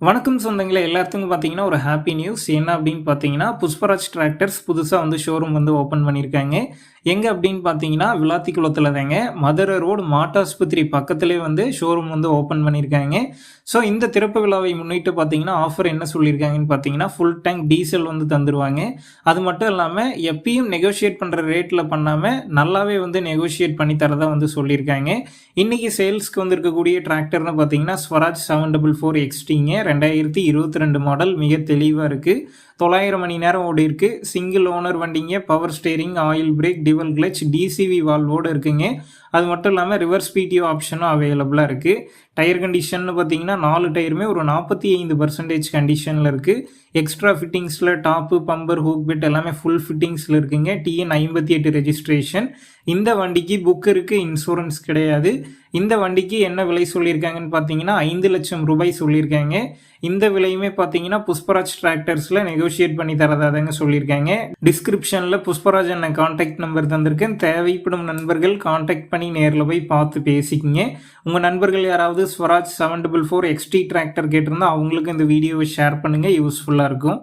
வணக்கம் சொந்தங்களே எல்லாத்துக்கும் பார்த்தீங்கன்னா ஒரு ஹாப்பி நியூஸ் என்ன அப்படின்னு பார்த்தீங்கன்னா புஷ்பராஜ் டிராக்டர்ஸ் புதுசாக வந்து ஷோரூம் வந்து ஓப்பன் பண்ணியிருக்காங்க எங்கே அப்படின்னு பார்த்தீங்கன்னா விளாத்திக்குளத்தில் தாங்க மதுரை ரோடு மாட்டாஸ்பத்திரி பக்கத்துலேயே வந்து ஷோரூம் வந்து ஓப்பன் பண்ணியிருக்காங்க ஸோ இந்த திறப்பு விழாவை முன்னிட்டு பார்த்தீங்கன்னா ஆஃபர் என்ன சொல்லியிருக்காங்கன்னு பார்த்தீங்கன்னா ஃபுல் டேங்க் டீசல் வந்து தந்துடுவாங்க அது மட்டும் இல்லாமல் எப்பயும் நெகோஷியேட் பண்ணுற ரேட்டில் பண்ணாமல் நல்லாவே வந்து நெகோஷியேட் பண்ணி தரதா வந்து சொல்லியிருக்காங்க இன்றைக்கி சேல்ஸ்க்கு வந்து இருக்கக்கூடிய டிராக்டர்னு பார்த்தீங்கன்னா ஸ்வராஜ் செவன் டபுள் ஃபோர் எக்ஸ்டிங்க ரெண்டாயிரத்தி இருபத்தி ரெண்டு மாடல் மிக தெளிவாக இருக்குது தொள்ளாயிரம் மணி நேரம் ஓடி இருக்கு. சிங்கிள் ஓனர் வண்டிங்க power steering oil brake dual clutch TCV வால்வோடு இருக்குங்க. அது மட்டும் இல்லாமல் ரிவர்ஸ் பிடிஓ ஆப்ஷனும் அவைலபிளாக இருக்குது டயர் கண்டிஷன் பார்த்தீங்கன்னா நாலு டயருமே ஒரு நாற்பத்தி ஐந்து பர்சன்டேஜ் கண்டிஷனில் இருக்குது எக்ஸ்ட்ரா ஃபிட்டிங்ஸில் டாப்பு பம்பர் ஹூக் பிட் எல்லாமே ஃபுல் ஃபிட்டிங்ஸில் இருக்குங்க. டிஎன் ஐம்பத்தி எட்டு ரெஜிஸ்ட்ரேஷன் இந்த வண்டிக்கு புக் இருக்குது இன்சூரன்ஸ் கிடையாது. இந்த வண்டிக்கு என்ன விலை சொல்லியிருக்காங்கன்னு பார்த்தீங்கன்னா ஐந்து லட்சம் ரூபாய் சொல்லியிருக்காங்க. இந்த விலையுமே பார்த்தீங்கன்னா புஷ்பராஜ் டிராக்டர்ஸில் நெகோஷியேட் பண்ணி தரதாதாங்க சொல்லியிருக்காங்க. டிஸ்கிரிப்ஷனில் புஷ்பராஜ் என்ன காண்டாக்ட் நம்பர் தந்திருக்கேன். தேவைப்படும் நண்பர்கள் கான்டாக்ட் பண்ணி நேரில் போய் பார்த்து பேசிக்கிங்க. உங்கள் நண்பர்கள் யாராவது Swaraj seven double four XT tractor கேட்டிருந்தால் அவங்களுக்கு இந்த வீடியோவை ஷேர் பண்ணுங்கள் யூஸ்ஃபுல்லாக இருக்கும்.